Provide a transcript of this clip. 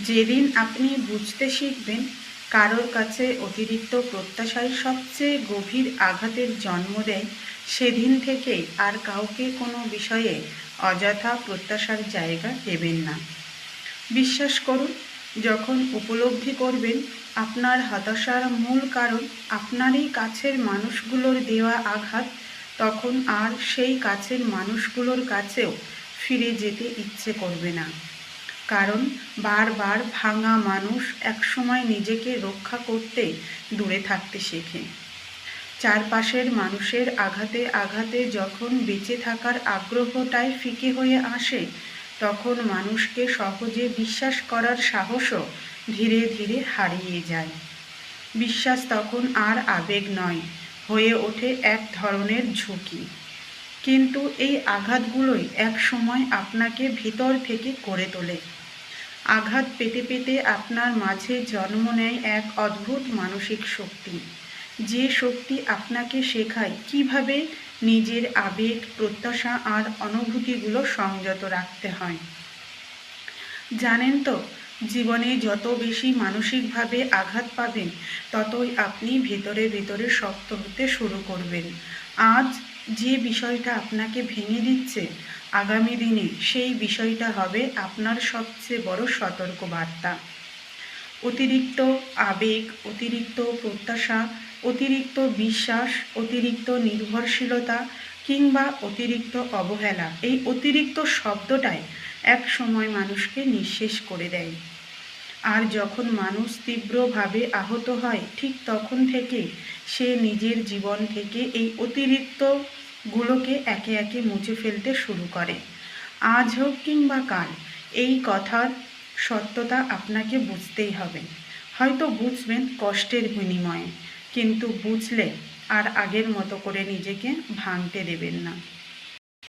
যেদিন আপনি বুঝতে শিখবেন কারোর কাছে অতিরিক্ত প্রত্যাশাই সবচেয়ে গভীর আঘাতের জন্ম দেয়, সেদিন থেকে আর কাউকে কোনো বিষয়ে অযথা প্রত্যাশার জায়গা দেবেন না। বিশ্বাস করুন, যখন উপলব্ধি করবেন, আপনার হতাশার মূল কারণ আপনারই কাছের মানুষগুলোর দেওয়া আঘাত, তখন আর সেই কাছের মানুষগুলোর কাছেও ফিরে যেতে ইচ্ছে করবে না। কারণ বারবার ভাঙা মানুষ একসময় নিজেকে রক্ষা করতে দূরে থাকতে শেখে। চারপাশের মানুষের আঘাতে আঘাতে যখন বেঁচে থাকার আগ্রহটাই ফিকে হয়ে আসে, তখন মানুষকে সহজে বিশ্বাস করার সাহসও ধীরে ধীরে হারিয়ে যায়। বিশ্বাস তখন আর আবেগ নয়, হয়ে ওঠে এক ধরনের ঝুঁকি। কিন্তু এই আঘাতগুলোই এক সময় আপনাকে ভিতর থেকে করে তোলে। আঘাত পেতে পেতে আপনার মাঝে জন্ম নেয় এক অদ্ভুত মানসিক শক্তি। যে শক্তি আপনাকে শেখায় কীভাবে নিজের আবেগ, প্রত্যাশা আর অনুভূতিগুলো সংযত রাখতে হয়। জানেন তো, জীবনে যত বেশি মানসিকভাবে আঘাত পাবেন, ততই আপনি ভেতরে ভেতরে শক্ত হতে শুরু করবেন। আজ যে বিষয়টা আপনাকে ভেঙে দিচ্ছে আগামী দিনে, সেই বিষয়টা হবে আপনার সবচেয়ে বড় সতর্ক বার্তা অতিরিক্ত আবেগ, অতিরিক্ত প্রত্যাশা, অতিরিক্ত বিশ্বাস, অতিরিক্ত নির্ভরশীলতা কিংবা অতিরিক্ত অবহেলা, এই অতিরিক্ত শব্দটাই এক সময় মানুষকে নিঃশেষ করে দেয়। আর যখন মানুষ তীব্রভাবে আহত হয়, ঠিক তখন থেকে সে নিজের জীবন থেকে এই অতিরিক্তগুলোকে একে একে মুছে ফেলতে শুরু করে। আজ হোক কিংবা কাল, এই কথার সত্যতা আপনাকে বুঝতেই হবে। হয়তো বুঝবেন কষ্টের বিনিময়ে, কিন্তু বুঝলে আর আগের মতো করে নিজেকে ভাঙতে দেবেন না।